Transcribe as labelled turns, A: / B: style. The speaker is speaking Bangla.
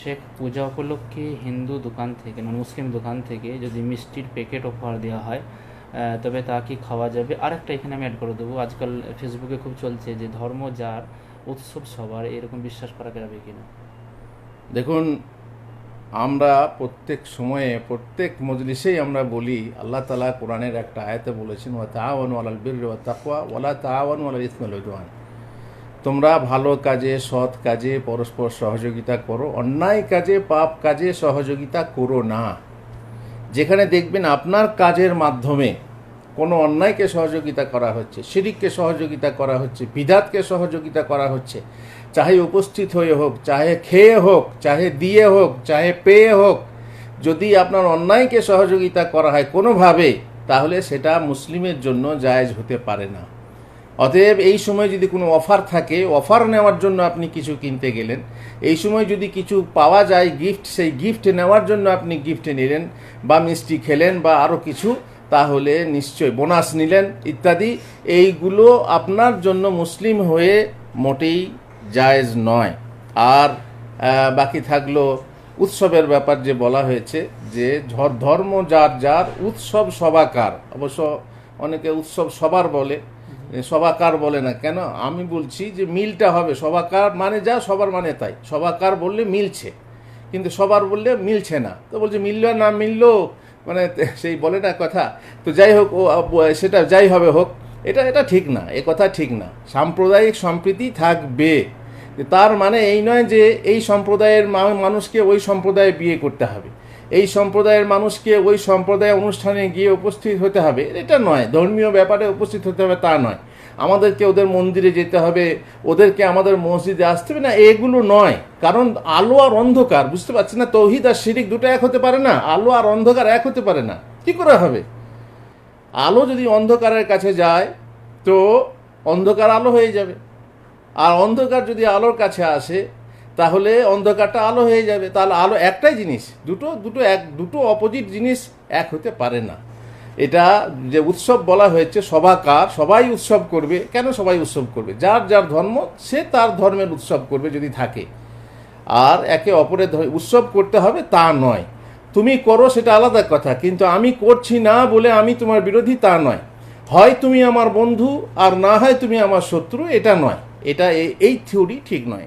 A: শেখ পূজা উপলক্ষে হিন্দু দোকান থেকে মানে মুসলিম দোকান থেকে যদি মিষ্টির প্যাকেট অফার দেওয়া হয় তবে তা কি খাওয়া যাবে? আরেকটা এখানে আমি অ্যাড করে দেবো। আজকাল ফেসবুকে খুব চলছে যে ধর্ম, যার উৎসব সবার, এরকম বিশ্বাস করা যাবে কিনা?
B: দেখুন, আমরা প্রত্যেক সময়ে, প্রত্যেক মজলিসেই আমরা বলি, আল্লাহ তালা কোরআনের একটা আয়াতে বলেছেন, ওয়া তাওয়ানু আলাল বিররি ওয়া তাকওয়া ওয়ালা তাওয়ানু আলাল ইসমিল তোমরা ভালো কাজে, সৎ কাজে পরস্পর সহযোগিতা করো। অন্যায় কাজে, পাপ কাজে সহযোগিতা করো না। যেখানে দেখবেন আপনার কাজের মাধ্যমে কোনো অন্যায়কে সহযোগিতা করা হচ্ছে, শিরিককে সহযোগিতা করা হচ্ছে বিধাতকে সহযোগিতা করা হচ্ছে, চাহে উপস্থিত হয়ে হোক, চাহে খেয়ে হোক, চাহে দিয়ে হোক, চাহে পেয়ে হোক, যদি আপনার অন্যায়কে সহযোগিতা করা হয় কোনোভাবে, তাহলে সেটা মুসলিমের জন্য জায়েজ হতে পারে না। অতএব এই সময় যদি কোনো অফার থাকে, অফার নেওয়ার জন্য আপনি কিছু কিনতে গেলেন, এই সময় যদি কিছু পাওয়া যায় গিফট সেই গিফট নেওয়ার জন্য আপনি গিফট নিলেন, বা মিষ্টি খেলেন, বা আরও কিছু, তাহলে নিশ্চয় বোনাস নিলেন, ইত্যাদি, এইগুলো আপনার জন্য মুসলিম হয়ে মোটেই জায়েজ নয়। আর বাকি থাকল উৎসবের ব্যাপার যে বলা হয়েছে, যে ধর্ম যার যার, উৎসব সবাকার। অবশ্য অনেকে উৎসব সবার বলে সবাকার বলে না, কেন? আমি বলছি যে মিলটা হবে সবাকার মানে যা, সবার মানে তাই। সবাকার বললে মিলছে, কিন্তু সবার বললে মিলছে না। তো বলছে, মিললো না মিললো মানে সেই বলে না কথা। তো যাই হোক, ও সেটা যাই হবে হোক, এটা এটা ঠিক না, এ কথা ঠিক না। সাম্প্রদায়িক সম্প্রীতি থাকবে তার মানে এই নয় যে এই সম্প্রদায়ের মানুষকে ওই সম্প্রদায়ে বিয়ে করতে হবে। এই সম্প্রদায়ের মানুষকে ওই সম্প্রদায় অনুষ্ঠানে গিয়ে উপস্থিত হতে হবে। এটা নয়, ধর্মীয় ব্যাপারে উপস্থিত হতে হবে তা নয়। আমাদেরকে ওদের মন্দিরে যেতে হবে, ওদেরকে আমাদের মসজিদে আসতে হবে। না, এগুলো নয়, কারণ আলো আর অন্ধকার, বুঝতে পারছি না? তৌহিদ আর শিরিক দুটো এক হতে পারে না, আলো আর অন্ধকার এক হতে পারে না। কি করে হবে? আলো যদি অন্ধকারের কাছে যায়, তো অন্ধকার আলো হয়ে যাবে। আর অন্ধকার যদি আলোর কাছে আসে তাহলে অন্ধকারটা আলো হয়ে যাবে। তাহলে আলো একটাই জিনিস। দুটো দুটো এক, দুটো অপোজিট জিনিস এক হতে পারে না। এটা যে উৎসব বলা হয়েছে সবাকার সবাই উৎসব করবে। কেন সবাই উৎসব করবে? যার যার ধর্ম, সে তার ধর্মের উৎসব করবে যদি থাকে। আর একে অপরের উৎসব করতে হবে তা নয়। তুমি করো সেটা আলাদা কথা, কিন্তু আমি করছি না বলে আমি তোমার বিরোধী তা নয়। হয় তুমি আমার বন্ধু, আর না হয় তুমি আমার শত্রু, এটা নয়। এটা এই থিওরি ঠিক নয়।